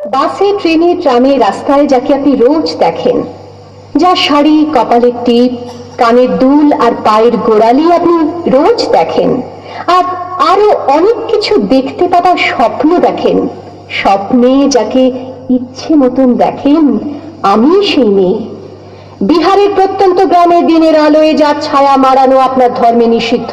বাসে, ট্রেনে, ট্রামে, রাস্তায় যাকে আপনি রোজ দেখেন, যার শাড়ি, কপালের টিপ, কানের দুল আর পায়ের গোড়ালি আপনি রোজ দেখেন, আর আরও অনেক কিছু দেখতে পাবার স্বপ্ন দেখেন, স্বপ্নে যাকে ইচ্ছে মতন দেখেন, আমি সেই মেয়ে। বিহারের প্রত্যন্ত গ্রামে দিনের আলোয় যার ছায়া মারানো আপনার ধর্মে নিষিদ্ধ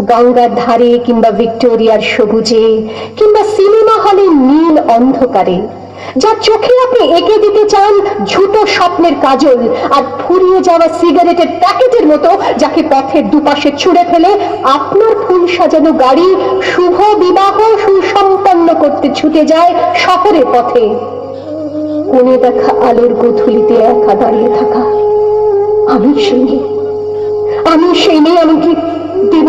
গঙ্গার ধারে কিংবা ভিক্টোরিয়ার সবুজে কিংবা সিনেমা হলে নীল অন্ধকারে যার চোখে আপনি এঁকে দিতে চান ঝুটো স্বপ্নের কাজল আর ফুরিয়ে যাওয়া সিগারেটের প্যাকেটের মতো যাকে পথের দুপাশে ছুঁড়ে ফেলে আপনার ফুল সাজানো গাড়ি শুভ বিবাহ সুসম্পন্ন করতে ছুটে যায় শহরের পথে কোণে দেখা আলোর গোধূলিতে একা দাঁড়িয়ে থাকা আমি সেই। আমি সেই নেই আমি এমনকি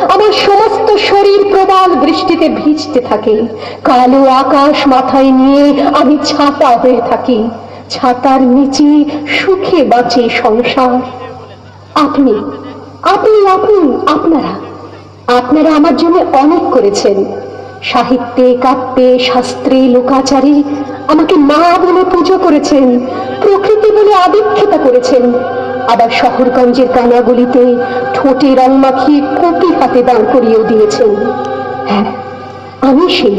আমার সমস্ত শরীর প্রবল বৃষ্টিতে ভিজতে থাকে। কালো আকাশ মাথায় নিয়ে আমি ছাতা হয়ে থাকি। ছাতার নিচে সুখে বাঁচে সংসার। আপনি আপনি আপনি, আপনারা আপনারা আমার জন্য অনেক করেছেন। সাহিত্যে, কাব্যে, শাস্ত্রে, লোকাচারে আমাকে মা বলে পুজো করেছেন, প্রকৃতি বলে আদিক্ষেতা করেছেন। আবার শহরগঞ্জের কানাগুলিতে ঠোঁটে রং মাখিয়ে কপি হাতে দাঁড় করিয়েও দিয়েছেন হ্যাঁ আমি সেই।